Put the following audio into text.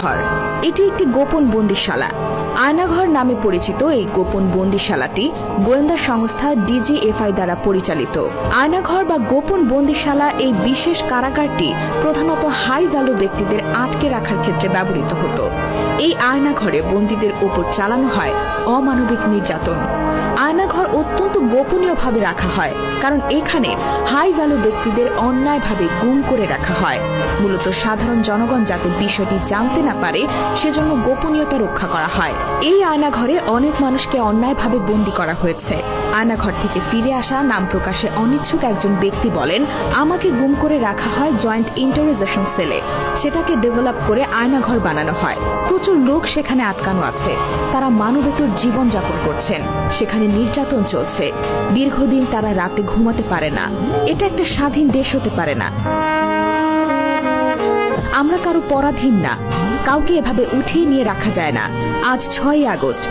আয়নাঘর। এটি একটি গোপন বন্দিশালা। আয়নাঘর নামে পরিচিত এই গোপন বন্দিশালাটি গোয়েন্দা সংস্থা ডিজিএফআই দ্বারা পরিচালিত। আয়নাঘর বা গোপন বন্দিশালা এই বিশেষ কারাগারটি প্রধানত হাই ভ্যালু ব্যক্তিদের আটকে রাখার ক্ষেত্রে ব্যবহৃত হতো। এই আয়নাঘরে বন্দীদের উপর চালানো হয় অমানবিক নির্যাতন। আয়নাঘর অত্যন্ত গোপনীয়ভাবে রাখা হয়, কারণ এখানে হাই ভ্যালু ব্যক্তিদের অন্যায়ভাবে গুম করে রাখা হয়। মূলত সাধারণ জনগণ যাতে বিষয়টি জানতে না পারে, সেজন্য গোপনীয়তা রক্ষা করা হয়। এই আয়নাঘরে অনেক মানুষকে অন্যায়ভাবে বন্দী করা হয়েছে। আয়নাঘর থেকে ফিরে আসা নাম প্রকাশে অনিচ্ছুক একজন ব্যক্তি বলেন, আমাকে গুম করে রাখা হয় জয়েন্ট ইন্টারোজেশন সেলে। সেটাকে ডেভেলপ করে আয়নাঘর বানানো হয়। প্রচুর লোক সেখানে আটকানো আছে। তারা মানবেতর জীবনযাপন করছেন। সেখানে নির্যাতন চলছে। দীর্ঘদিন তারা রাতে ঘুমাতে পারে না। এটা একটা স্বাধীন দেশ হতে পারে না। আমরা কারও পরাধীন না। কাউকে এভাবে উঠিয়ে নিয়ে রাখা যায় না। আজ ছয় আগস্ট